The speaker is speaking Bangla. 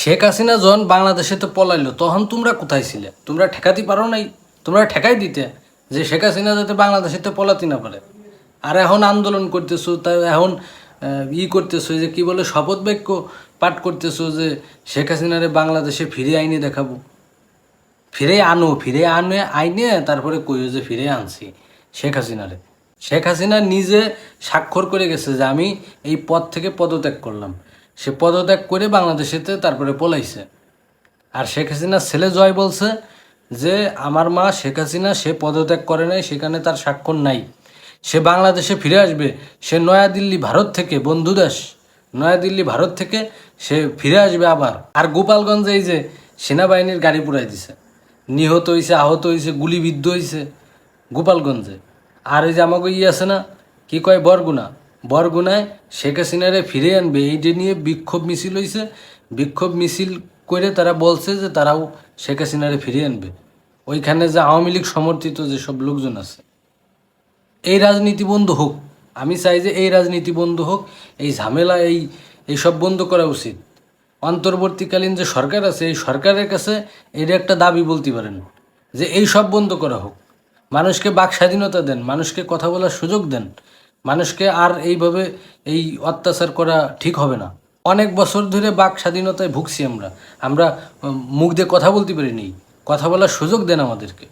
শেখ হাসিনা যখন বাংলাদেশে তো পলাইলো, তখন তোমরা কোথায় ছিলে? তোমরা ঠেকাতে পারো নাই? তোমরা ঠেকাই দিতে যে শেখ হাসিনা যাতে বাংলাদেশে তো পলাতে না পারে। আর এখন আন্দোলন করতেছো, তা এখন ই করতেছো যে কি বলে, শপথ বাক্য পাঠ করতেছো যে শেখ হাসিনারে বাংলাদেশে ফিরে আইনি দেখাবো। ফিরে আনো, ফিরে আনে, আইনে, তারপরে কইও যে ফিরে আনছি শেখ হাসিনারে। শেখ হাসিনা নিজে স্বাক্ষর করে গেছে যে আমি এই পদ থেকে পদত্যাগ করলাম। সে পদত্যাগ করে বাংলাদেশেতে তারপরে পলাইছে। আর শেখ হাসিনার ছেলে জয় বলছে যে, আমার মা শেখ হাসিনা, সে পদত্যাগ করে নাই, সেখানে তার স্বাক্ষর নাই। সে বাংলাদেশে ফিরে আসবে, সে নয়াদিল্লি, ভারত থেকে, বন্ধু দেশ। নয়াদিল্লি, ভারত থেকে সে ফিরে আসবে আবার। আর গোপালগঞ্জে এই যে সেনাবাহিনীর গাড়ি পুরাই দিছে। নিহত হয়েছে আহত হয়েছে গুলিবিদ্ধ হয়েছে গোপালগঞ্জে। আর এই যে আমাকে ইয়ে আছে না, কি কয় বরগুনা? বরগুনায় শেখ হাসিনারে ফিরে আনবে এইটা নিয়ে বিক্ষোভ মিছিল হয়েছে বিক্ষোভ মিছিল করে তারা বলছে যে তারাও শেখ হাসিনারে ফিরিয়ে আনবে। ওইখানে যে আওয়ামী লীগ সমর্থিত যেসব লোকজন আছে, এই রাজনীতি বন্ধ হোক, আমি চাই যে এই রাজনীতি বন্ধ হোক, এই ঝামেলা, এই এইসব বন্ধ করা উচিত। অন্তর্বর্তীকালীন যে সরকার আছে, এই সরকারের কাছে এটা একটা দাবি বলতে পারেন, যে এই সব বন্ধ করা হোক। মানুষকে বাক স্বাধীনতা দেন, মানুষকে কথা বলার সুযোগ দেন মানুষকে আর এইভাবে এই অত্যাচার করা ঠিক হবে না। অনেক বছর ধরে বাক স্বাধীনতায় ভুগছি আমরা। আমরা মুখ দিয়ে কথা বলতে পারিনি। কথা বলার সুযোগ দেন আমাদেরকে।